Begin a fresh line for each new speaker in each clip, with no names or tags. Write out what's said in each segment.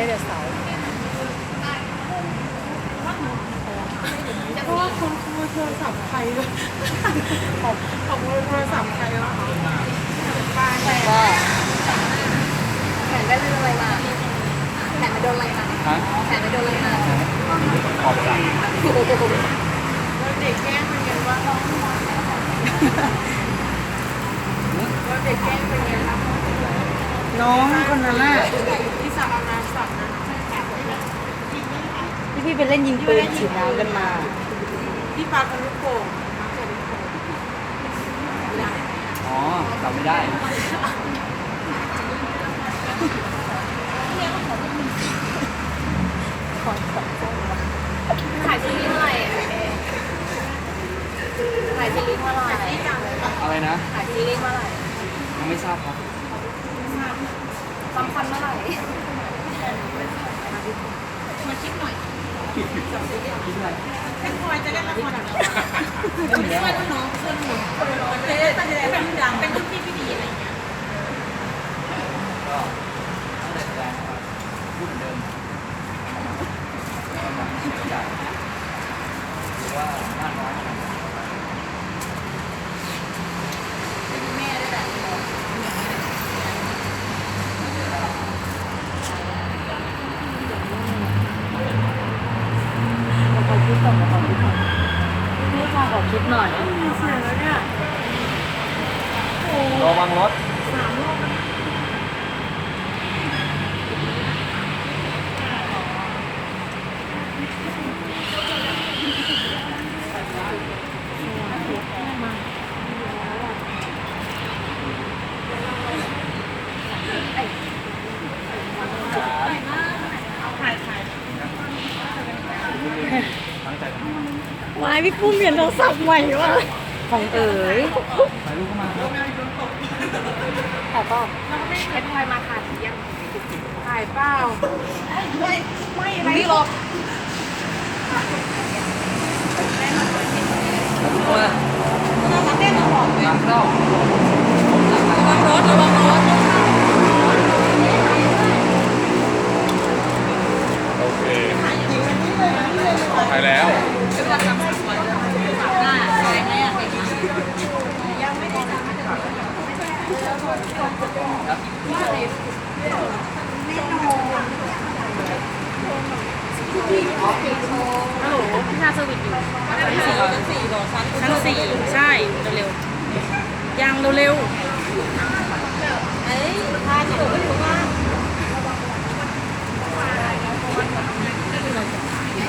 ได้เดือเสาร์
เพราะว่าคนขโมยโทรศัพท์ใครเลยของขโมยโทรศัพท์ใครวะปลาแตก็
แขนไปโดนอะไรมาแขนไปโดนอะไรมา
ฮะ
แขนไปโดนอะไรมา
ขอบใจัง
แล้วเด็กแกล้งเป็นไงวะแล้วเด็กแกล้งเป็นไงวะ
น้องคนนั้นน่ะ
ที่สาน้ำสั่งนะ
ที่พี่ไปเล่นยิงปืนฉีดน้ำกันมา
ที่ปลากับลูกโป่งน้ำกับลูกโป่ง
อ๋อจำไม่ได้
ถ่ายซีรีส์เมื่อไหร่อะถ่ายซีรีส์เมื่อไหร่
อะไรนะ
ถ่ายซีรีส์เมื่อไหร่
ยังไม่ทราบครับ
สำคัญเมื่อไหร่
แค่คอยจะเล่นละครแบบช่วย น้องๆช่วยหนูจะได้จะได้เป็นดังเป็นรุ่นพี่ที่ดีอะไรอย่างเงี้ย
ก็ตั้งแต่แสดงมาพูดเหมือนเดิมหรือว่ามากน้อยขนาดไหน
ขอคิดก่อนขอคิดก่อน พี่ค่ะขอคิดหน่อย
มีเสียงแล้วเนี่ย
ระวังรถ ตั้งใจทำ
วาย พี่ปุ้มเปลี่ยนโทรศัพท์ใหม่ว่ะของเอ๋ย
ถ่ายรูปเข้ามาครับ
แต่ก็
เพชรพลอยมาถ่ายยัง
ถ่ายเปล่า
ไม่ลบ
มาทางเข้า
รถระวังรถ
โอเคไปแล้ว
หน้าใช่ไหมอะ
ฮัลโหล พี่นาสวิตอยู่ชั้นสี่ชั้นสี่ใช่เร็วๆยังเร็ว
เอ้ยพาที่หนูไปดูว่า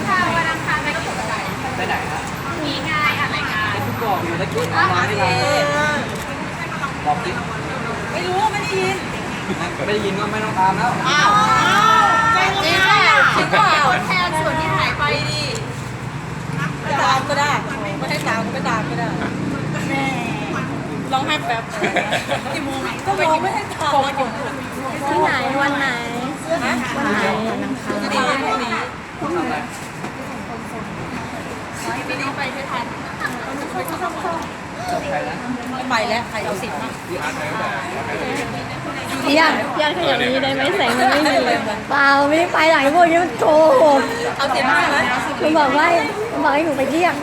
ถ้าวันอังคารไปก็ตกใจ
ไปไหนฮะ
มีงานอะไรงาน
ทุกบอกอยู่ตะกี้มาไม่ทันบอกดิ
ไม่รู้ไม่ได้ยิน
ไม่ได้ยินก็ไม่ต้องตามแล้ว
อ้าวจริงเปล่าจริงเปล่าแทนส่วนที่หายไปดิ
ไม่ตามก็ได้ ไม่ให้ตามก็ไม่ตามก็ได้ร้องไห้แป๊บกี่โมงก็ร้องไม่ให้ตาม
ที่ไหนวันไหนวันไหนวันอังคาร
จะดีพรุ่งนี้
ทำอะไร
ไม่ได้ไปไม่ทัน
ใครนะ
ไปแล้วใครเอาสิทธิ์มา
พี่ยันพี่ยันขยับนี้ได้ไหมแสงมันไม่มีเปล่าไม่ได้ไปไหนพวกนี้มันโกหก
เอาสิทธิ์มาไหม
มันบอกว่ามัน บอกให้หนูไปเที่ยง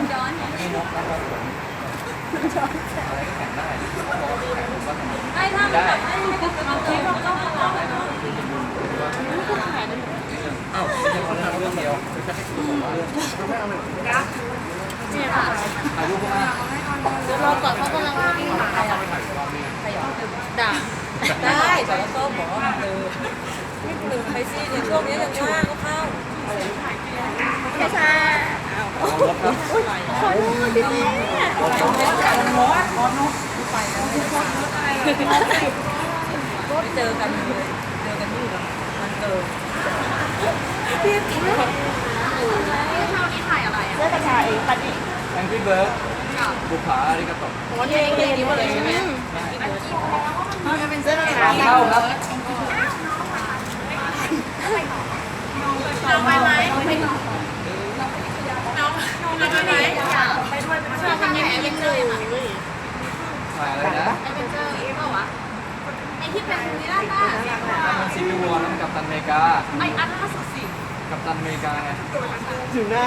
ได้ถ้า
ได้เอ้าไม่ใช่คนทำเรื่องเดียว
เนี่ยค่ะ
ถ่ายรูปเข้ามา
เดี๋ยวรอก่อนเขากำลังวิ่งมา
ด่าได้แต่ละต้มบอกว่าเออหนึ่งไปซี่ในช่วงนี้ยังว่างก็เข้า
ไม่ใช่
ลงรถครับ
ขอโทษพี่แม่
ไปเจอกันเลยเจอกันที่มันเกิด
เท่านี้ถ่ายอะไรอะ
เลือกกระชายปันนี้
แองกี้เบิร์ดบุพาอาริกาโตะ
โอ้ยเก่งดีหมดเลยใช่ไหม
เป็นเสื้อกระชาย
เข้าครับ
น้องไปไหมไม่น้องน้องน้องไปไหมไปด้วยไปด้วยทำยังไงเป็นเจอร์ค่ะ
ถ่ายอะไรนะ
ไอเป็นเจอร์เปล่าวะไอที่เป็นนี่ล่ะค่ะ
มันสีซีวิววอร์นั่นกับตันเมกา
ไออันล่าสุดสิ
กับตันเมกาไง
อยู่หน้า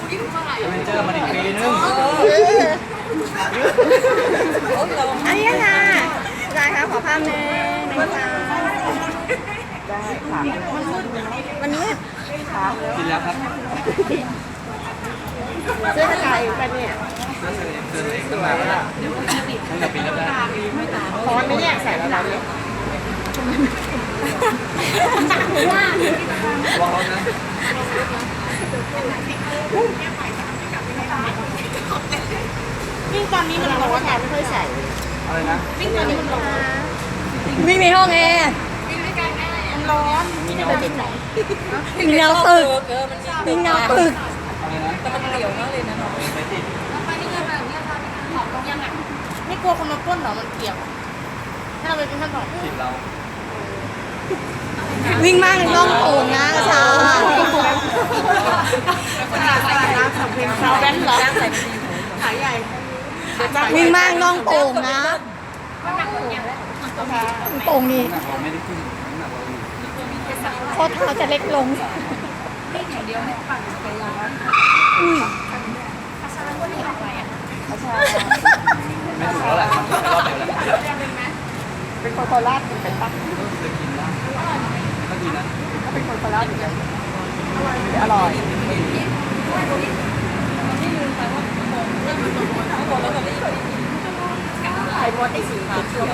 ชุดที่เท่าไหร่
เอเวนเจอร์มันอีกปีนึง
อันนี้ค่ะยายค่ะขอภาพหนึ่งนะคะ
ได้ค่ะ
มันมืด
กินแล้วครับ
เสื้อกระจายไปเนี่ย
เสื้อเสื้อเองเสื้อเองตั้งนานแล้วนะตั้งแต่ปีแรก
ร้อนไหมเนี่ยใส่แล้วร้อนไหม
ๆว่าเขานะ
วิ่งตอนนี้มันร้อนค่ะไม่ค่อยใส่
อะไรนะ
วิ่งตอนนี้มันร้อน
วิ่งในห้องแอร์
มันร้อน
มีเงาตึก
วิ่งแนวตึกวิ่งแนวตึก
อะไรนะ แต่มันเปลี่ยวมากเลยนะน้องไปติด
ไปนี่ยังไงเนี่ยค่ะหอมลงยังไง
ไม่กลัวคนมาปล้นเหรอ มันเกี่ยว ถ้าเราไปเป็นขั้นตอน
ติดเรา
วิ่งมากน้องโอ่งนะกระชา
สาวแบนเหรอขายใหญ่
วิ่งมากน้องโป่งนะโป่งนี่
น้ำหนักเราไม่ได้ขึ้นน้ำหนักเราอยู่
ข้อเท้าจะเล็กลง
ไม่ ถูกแล้วแหละมันไม่รอบเดียวแล้ว
เป็นคนโคราชเป็นปะ
เคยกินแล้วก็ดีนะ
ก็เป็นคนโคราชเหมือนกันอร่อยไข่มดไอสีเขียว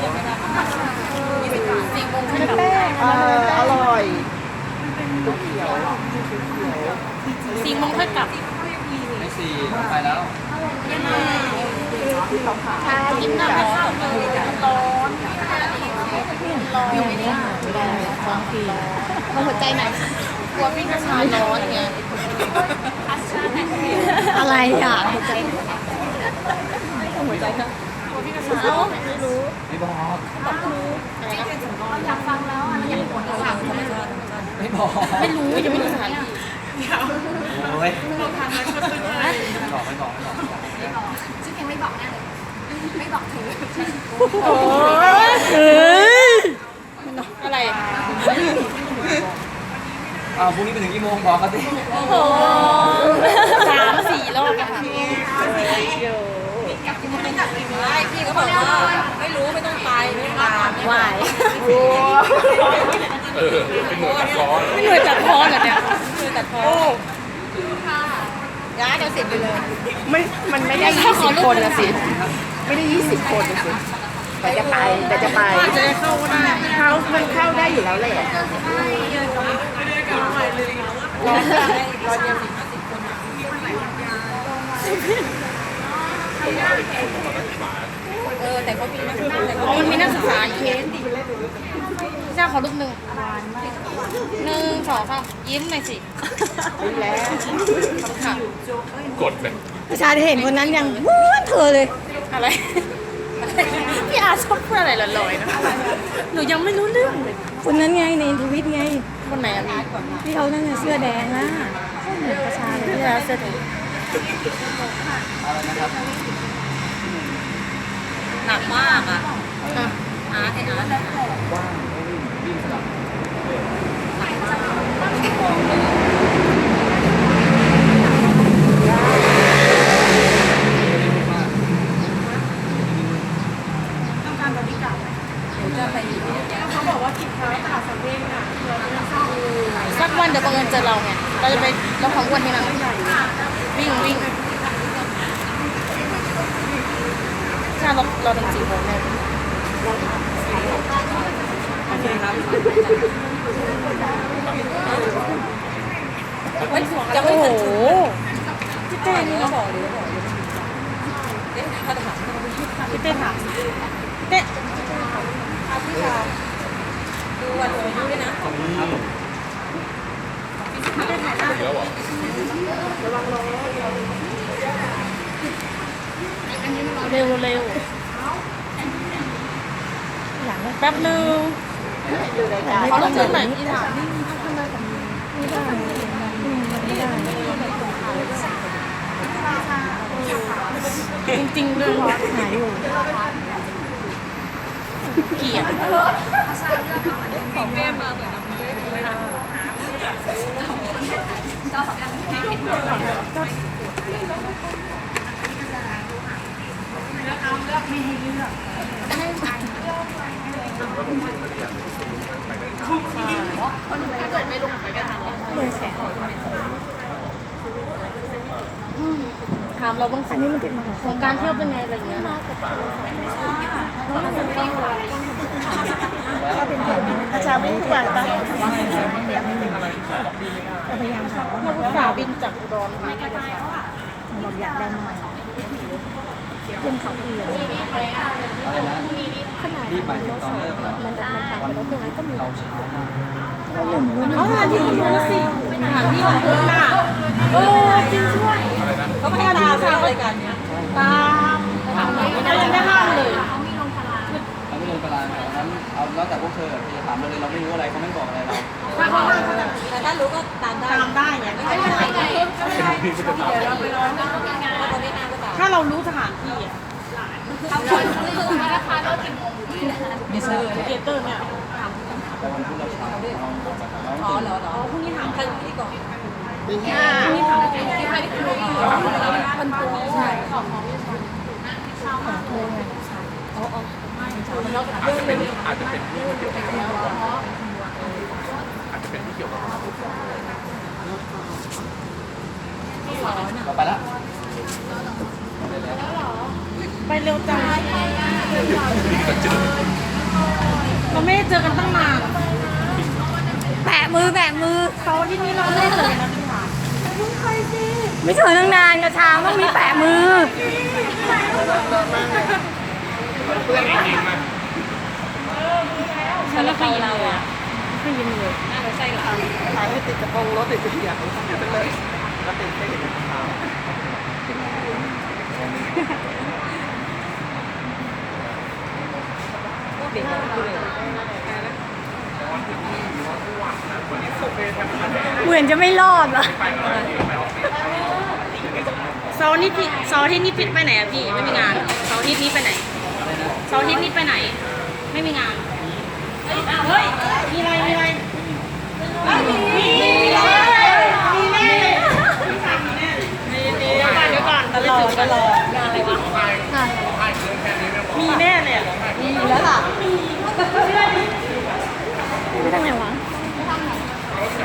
สีมงคลแป้งอร่อย
สีมงค่อยกลับ
ไม่สี่ไปแล้ว
ชากินน้ำข้าวเลยร้อนร้อนอยู่ไม่ได้ไม่ได้ท้องทีมันหัวใจไหนกลัวพี่กระชายร้อนไง
อะไรอะ
ไม่บอก
อยากฟังแล้วอะอยากปวดหลัง
ไม่บอก
ไม่รู้ยังไม่รู้สถานที่
โอ้ยไม่บอกไม่บอกไม่บอกไม่บอก
ชื่อเพลงไม่บอกแน่เลยไม่บอกเธอ
โอ้ย
เฮ้ย
อะไร
อ้าวพรุ่งนี้ไปถึงกี่โมงบอกเขาสิ
โอ้โหสามสี่รอบอะค่ะ
พี่ก็บอกว่าไม่รู้ไม่ต้องไปไม่ตามไหว
เออเป็นหน่วยตัดล้อเหรอ
ไม่เหนื่อยจัดพอเหรอเนี่ย
คือแต่พอ
ย้ายเราเสร็จไปเลยไม่มันไม่ได้ยี่สิบคนนะสิไม่ได้ยี่สิบคนนะสิแต่จะไปแต่จะไปจะได้เข้าได้เข้ามันเข้าได้อยู่แล้วแหละร้อนจังร้อนยัง
เออแต่เขามีนักศึกษาแต่
อ๋อมันมีนักศึกษาอีกเคส เจ้าขอรูปหนึ่งหนึ่งสองสามยิ้มหน่อยสิยิ้มแล้วขอบคุณค่ะ
กดเลย
ประชาเห็นคนนั้นยังว้าเธอเลย
อะไร พี่อาชอบพูดอะไรลอยๆนะหนูยังไม่รู้เรื่องเลย
คนนั้นไงในทวิตไง
คนไหนอะพี่
ที่เขานั่นน่ะเสื้อแดงนะประชาเลย
พี่อาเสื้อแดง
อะไรนะครับ
หนักมากอะ
อะ
อาร์ตไอ้อาร์ต
ว่างไม่วิ่งวิ่งสลับ
สักวันเดี๋ยวบังเอิญเจอเราไง เราจะไปเราของอ้วันที่นั่นวิ่งวิ่งใช่ เราเราถึงสี่โมงแน่
เฮ้ยจะไม่
โอ้
ถึง
โห
พี่เต้นี่ก็บอกเลยบอกเลยเต้ถาม
พี่เต้ถามพี่เต้
ดูวันลงอายุด้วยนะ
ครับผม
แล้วเหรอ
เร็วเร็ว แป๊บนึงขอลงทุนหน่อยพี่ถามจริงๆด้วย
หายอยู่
เกลียด
ของแม่มาเหมือนน้ำเจ๊
ถามเราบ้างสิของการเที่ยวเป็นไงอะไรเงี้ย
อาจารย์ไม่ทุกวันปะ
เราอุตส่าห์บินจากอุดรมา
เราอยากได้มาก เรื่องเขาเพียง
อะไรนะขนาดที่ไปตอนเลิกแล้ว
มันจะมันทำไปแล้วตรงนั้นก็มี
เราเช้ามาก
เขาหาที่ของเธอสิหาที่ของเธอน่ะเออจริงด้วยเขาไม่ให้ตาสร้างอะไรกันเนี่ยตามถามไม่ได้ไม่ห้ามเลย
เขามีลงตาราไม่ลงตารางแต่นั้นเอาแล้วแต่พวกเธอจะถามเราเลยเราไม่รู้อะไรเขาไม่บอกอะไรเรา
ถ้าเขาห้ามเขาจะแต่ถ้ารู้ก็ตามได้ตามได้เนี่ยไม่ใช่ไม่ใช่
ไม่
ใ
ช่เ
ดี๋ยว
เราไปรอ ถ้าเรารู้สถานที่อะ
ราคาเลิกกี่โมง
มีเซอร์เกเตอร์เนี่ย
แต่วันพุธเราเช้าเราเรา
อ๋อ
ตื่น
เหรอเหรอพรุ่งนี้ถามใครพรุ่งนี้ก่อน
ที่ใครที่คือมันปูใช่
อาจจะเป็นที่เกี่ยวกับอาจจะเป็นที่เกี่ยวกับ
เราไปละ
ไป เร็วจังเราไม่ได้เจอกันตั้งนาน
แปะมือแปะมือ
เขาที่นี่เราไม่ได้เจอกันนะพี่หวาน
ไม่เจอตั้งนานกระชาต้องมีแปะมือ
เพื่อนจริงๆนะ
ฉันแล้วใครยินเลยอะใครยินเลย
น่าจะใช่หรอ
ถ่ายให้ติดกระโปรงรถติดกระเทียมอยู่ไปเลยแล้ว เปลี่ยนเรีย
เหมือนจะไม่รอดหรอ
เสาร์นี้พี่เสาร์ที่นี่ปิดไปไหนอะพี่ไม่มีงานเสาร์ที่นี้ไปไหนเสาร์ที่นี้ไปไหน ไม่มีงานเฮ้ยมีอะไรมีอะไร
มีมีแน่
มีแม่
มีแม่มีแม่เดี๋ย
วก่อนเดี๋ยวก่อ
นตลอดตลอดงานอะ
ไรวะมีแน่เลย มีแล้วค่ะไม่ทางไหนวะ